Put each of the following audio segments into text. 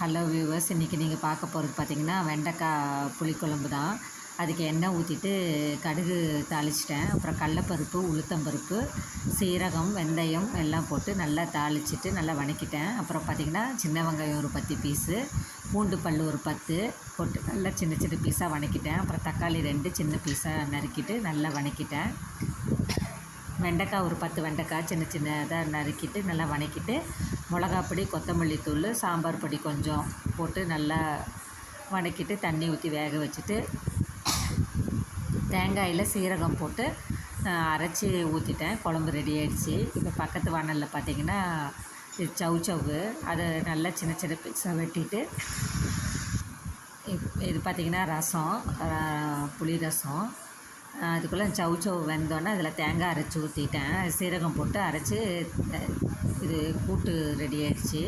Hello viewers இன்றைக்கி நீங்கள் பார்க்க போகிறது பார்த்திங்கன்னா வெண்டைக்காய் புளிக்குழம்பு தான். அதுக்கு எண்ணெய் ஊற்றிட்டு கடுகு தாளிச்சிட்டேன். அப்புறம் கடலப்பருப்பு உளுத்தம்பருப்பு சீரகம் வெந்தயம் எல்லாம் போட்டு நல்லா தாளிச்சிட்டு நல்லா வணக்கிட்டேன். அப்புறம் பார்த்திங்கன்னா சின்ன வெங்காயம் ஒரு பத்து பீஸு பூண்டு பல் ஒரு பத்து போட்டு நல்லா சின்ன சின்ன பீஸாக வணக்கிட்டேன். அப்புறம் தக்காளி ரெண்டு சின்ன பீஸாக நறுக்கிட்டு நல்லா வணக்கிட்டேன். வெண்டைக்காய் ஒரு பத்து வெண்டைக்காய் சின்ன சின்னதாக நறுக்கிட்டு நல்லா வணக்கிட்டு மிளகாப்பொடி கொத்தமல்லி தூள் சாம்பார் பொடி கொஞ்சம் போட்டு நல்லா வணக்கிட்டு தண்ணி ஊற்றி வேக வச்சுட்டு தேங்காயில் சீரகம் போட்டு அரைச்சி ஊற்றிட்டேன் குழம்பு ரெடி ஆகிடுச்சி இப்போ பக்கத்து வானலில் பார்த்திங்கன்னா இது சவு சவு அதை நல்லா சின்ன சின்ன பீஸாக வெட்டிட்டு இது பார்த்திங்கன்னா ரசம் புளி ரசம். அதுக்குள்ளே சவு சவு வெந்தோடனே அதில் தேங்காய் அரைச்சி ஊற்றிட்டேன் சீரகம் போட்டு அரைச்சி இது கூட்டு ரெடி ஆயிடுச்சு.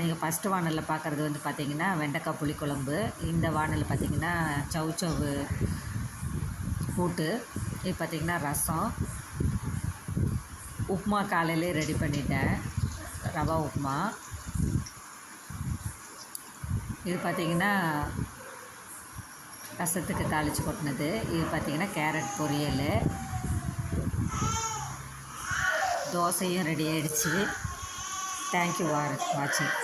நீங்கள் ஃபஸ்ட்டு வானலில் பார்க்குறது வந்து பார்த்திங்கன்னா வெண்டைக்காய் புளிக்குழம்பு. இந்த வானலில் பார்த்திங்கன்னா சவு சவு கூட்டு. இது பார்த்திங்கன்னா ரசம். உப்புமா காலையிலே ரெடி பண்ணிட்டேன். ரவா உப்புமா. இது பார்த்திங்கன்னா ரசத்துக்கு தாளித்து கொட்டினது. இது பார்த்திங்கன்னா கேரட் பொரியல். தோசையும் ரெடி ஆகிடுச்சு தேங்க்யூ வார் வாட்சிங்